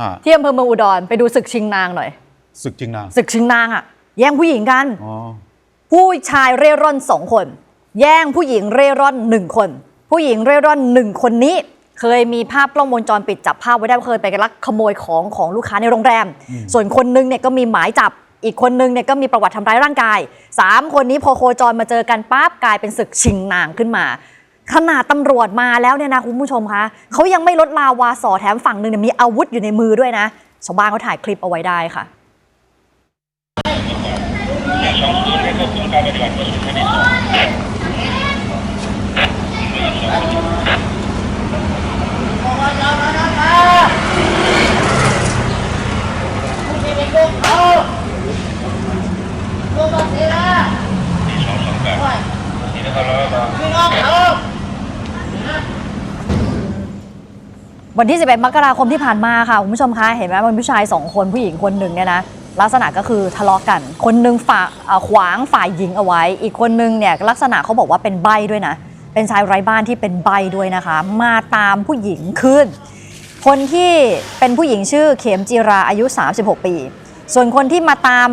อ่าที่อำเภอเมืองอุดรไปดูศึกชิงนางหน่อย ศึกจริงนะศึกชิงนางอะแย่งผู้หญิงกัน อ๋อผู้ชายเร่ร่อนสองคน แย่งผู้หญิงเร่ร่อนหนึ่งคน ผู้หญิงเร่ร่อนหนึ่งคนนี้ เคยมีภาพกล้องวงจรปิดจับภาพไว้ได้ว่าเคยไปลักขโมยของของลูกค้าในโรงแรม ส่วนคนนึงเนี่ยก็มีหมายจับ อีกคนนึงเนี่ยก็มีประวัติทำร้ายร่างกายสามคนนี้พอโคจรมาเจอกันปั๊บกลายเป็นศึกชิงนางขึ้นมา ขนาดตำรวจมาแล้วเนี่ยนะคุณผู้ชมคะเขายังไม่ลดลาวาสอแถมฝั่งหนึ่งเนี่ยมีอาวุธอยู่ในมือด้วยนะชาวบ้านเขาถ่ายคลิปเอาไว้ได้ค่ะ วันที่ 11 มกราคมที่ผ่านมาค่ะ คุณผู้ชมคะ เห็นไหมมันผู้ชาย 2 คนผู้หญิงคนหนึ่งเนี่ยนะ ลักษณะก็คือทะเลาะกัน คนหนึ่งฝ่าขวางฝ่ายหญิงเอาไว้ อีกคนหนึ่งเนี่ยลักษณะเขาบอกว่าเป็นใบด้วยนะ เป็นชายไร้บ้านที่เป็นใบด้วยนะคะ มาตามผู้หญิงขึ้น คนที่เป็นผู้หญิงชื่อเขมจีราอายุ 36 ปี ส่วนคนที่มาตาม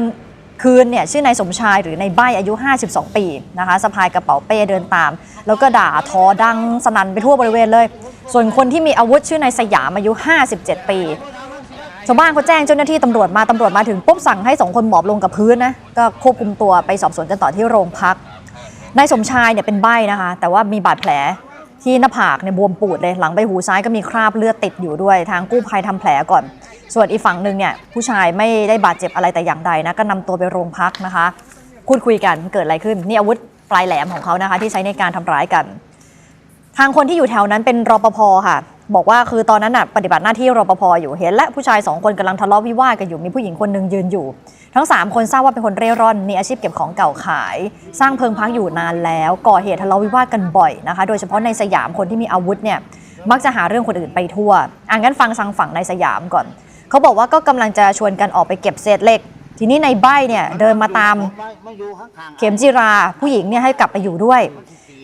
คืนเนี่ยชื่อนายสมชายหรือนายใบอายุ 52 ปีนะคะสะพายกระเป๋าเป้เดินตาม แล้วก็ด่าทอดังสนั่นไปทั่วบริเวณเลย ส่วนคนที่มีอาวุธชื่อนายสยามอายุ 57 ปีชาวบ้านเขาแจ้งเจ้าหน้าที่ตำรวจมาตำรวจมาถึงปุ๊บสั่งให้สองคนหมอบลงกับพื้นนะก็ควบคุมตัวไปสอบสวนกันต่อที่โรงพักนายสมชายเนี่ยเป็นใบ้นะคะ แต่ว่ามีบาดแผลที่หน้าผากเนี่ยบวมปูดเลยหลังใบหูซ้ายก็มีคราบเลือดติดอยู่ด้วย ทางกู้ภัยทำแผลก่อน ส่วนอีกฝั่งหนึ่งเนี่ยผู้ชายไม่ได้บาดเจ็บอะไรแต่อย่างใดนะก็นำตัวไปโรงพักนะคะพูดคุยกันเกิดอะไรขึ้นนี่อาวุธปลายแหลมของเขานะคะ ที่ใช้ในการทำร้ายกัน ทางคนที่อยู่แถวนั้นเป็นรปภค่ะ บอกว่าคือตอนนั้นน่ะปฏิบัติหน้าที่รปภอยู่เห็น และผู้ชายสองคนกำลังทะเลาะวิวาทกันอยู่มีผู้หญิงคนหนึ่งยืนอยู่ ทั้ง 3 คนทราบว่าเป็นคนเร่ร่อนมีอาชีพเก็บของเก่าขาย สร้างเพิงพักอยู่นานแล้ว ก่อเหตุทะเลาะวิวาทกันบ่อยนะคะ โดยเฉพาะในสยามคนที่มีอาวุธเนี่ยมักจะหาเรื่องคนอื่นไปทั่วอะงั้นฟังทางฝั่งในสยามก่อนเขาบอกว่าก็กำลังจะชวนกันออกไปเก็บเศษเหล็กทีนี้ในใบ้เนี่ยเดินมาตามเข็มจิราผู้หญิงเนี่ยให้กลับไปอยู่ด้วย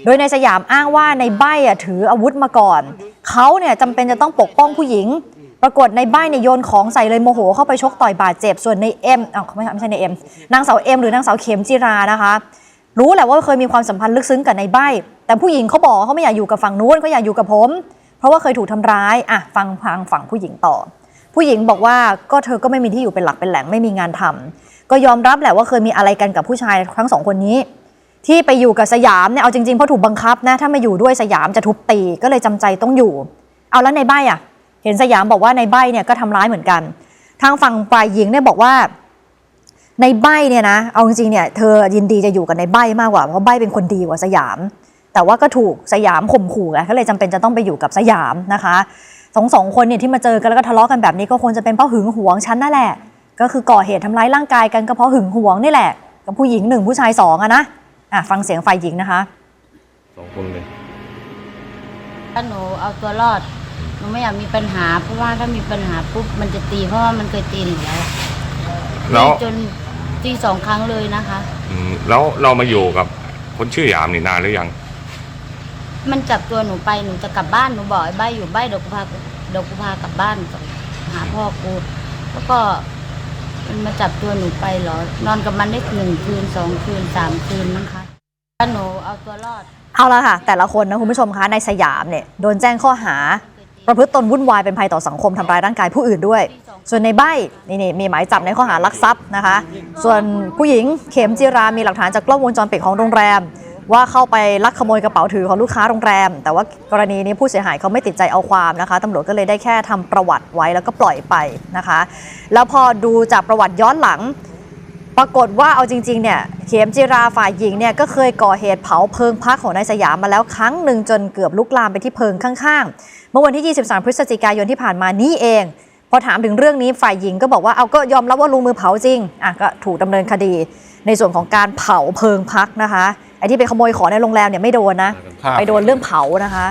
โดยในสยามอ้างว่าในใบ้อะถืออาวุธมาก่อน เขาเนี่ยจำเป็นจะต้องปกป้องผู้หญิง ปรากฏในใบ้เนี่ยโยนของใส่เลยโมโห เข้าไปชกต่อยบาดเจ็บ ส่วนในเอ็มอ้าวไม่ใช่ไม่ใช่ในเอ็มนางสาวเอ็มหรือนางสาวเข็มจิรานะคะ รู้แหละว่าเคยมีความสัมพันธ์ลึกซึ้งกับในใบ้ แต่ผู้หญิงเขาบอกเขาไม่อยากอยู่กับฝั่งนู้นเขาอยากอยู่กับผม เพราะว่าเคยถูกทำร้ายอะฟังฟังฝั่งผู้หญิงต่อ ผู้หญิงบอกว่าก็เธอก็ไม่มีที่อยู่เป็นหลักเป็นแหล่งไม่มีงานทำก็ยอมรับแหละว่าเคยมีอะไรกันกับผู้ชายทั้งสองคนนี้ ที่ไปอยู่กับสยามเนี่ยเอาจริงๆเพราะถูกบังคับนะถ้ามาอยู่ด้วยสยามจะทุบตีก็เลยจำใจต้องอยู่ เอาแล้วในใบอะ เห็นสยามบอกว่าในใบเนี่ยก็ทำร้ายเหมือนกัน ทางฝั่งฝ่ายหญิงเนี่ยบอกว่า ในใบเนี่ยนะเอาจริงๆเนี่ยเธอยินดีจะอยู่กับในใบมากกว่าเพราะใบเป็นคนดีกว่าสยาม แต่ว่าก็ถูกสยามข่มขู่ไงก็เลยจำเป็นจะต้องไปอยู่กับสยามนะคะสองสองคนเนี่ยที่มาเจอกันแล้วก็ทะเลาะกันแบบนี้ก็คงจะเป็นเพราะหึงหวงฉันนั่นแหละ ก็คือก่อเหตุทำร้ายร่างกายกันก็เพราะหึงหวงนี่แหละ กับผู้หญิงหนึ่งผู้ชายสองอะนะ อะฟังเสียงฝ่ายหญิงนะคะสองคนเลยถ้าหนูเอาตัวรอดหนูไม่อยากมีปัญหา เพราะว่าถ้ามีปัญหาปุ๊บมันจะตีเพราะว่ามันเคยตีหนูแล้วแล้วจนตีสองครั้งเลยนะคะอืมแล้วเรามาอยู่กับคนชื่อหยามนี่นานหรือยัง มันจับตัวหนูไปหนูจะกลับบ้านหนูบอกไอ้ใบอยู่ใบเดี๋ยวกูพาเดี๋ยวกูพากลับบ้านหาพ่อกูแล้วก็มันมาจับตัวหนูไปเหรอนอนกับมันได้หนึ่งคืนสองคืนสามคืนมั้งคะ ถ้าหนูเอาตัวรอด เอาละค่ะ แต่ละคนนะคุณผู้ชมคะในสยามเนี่ยโดนแจ้งข้อหา ประพฤติตนวุ่นวายเป็นภัยต่อสังคมทำร้ายร่างกายผู้อื่นด้วย ส่วนในใบนี่นี่มีหมายจับในข้อหารักทรัพย์นะคะ ส่วนผู้หญิงเข็มจิรามีหลักฐานจากกล้องวงจรปิดของโรงแรม ว่าเข้าไปลักขโมยกระเป๋าถือของลูกค้าโรงแรม แต่ว่ากรณีนี้ผู้เสียหายเขาไม่ติดใจเอาความนะคะตำรวจก็เลยได้แค่ทำประวัติไว้แล้วก็ปล่อยไปนะคะ แล้วพอดูจากประวัติย้อนหลัง ปรากฏว่าเอาจริงๆเนี่ย เข็มจิราฝ่ายหญิงเนี่ยก็เคยก่อเหตุเผาเพิงพักของนายสยามมาแล้วครั้งหนึ่งจนเกือบลุกลามไปที่เพิงข้างๆ เมื่อวันที่ 23 พฤศจิกายนที่ผ่านมานี้เอง พอถามถึงเรื่องนี้ฝ่ายหญิงก็บอกว่าเอาก็ยอมรับว่าลงมือเผาจริงอะก็ถูกดำเนินคดี ในส่วนของการเผาเพิงพักนะคะไอ้ที่ไปขโมยของในโรงแรมเนี่ยไม่โดนนะครับไปโดนเรื่องเผานะคะ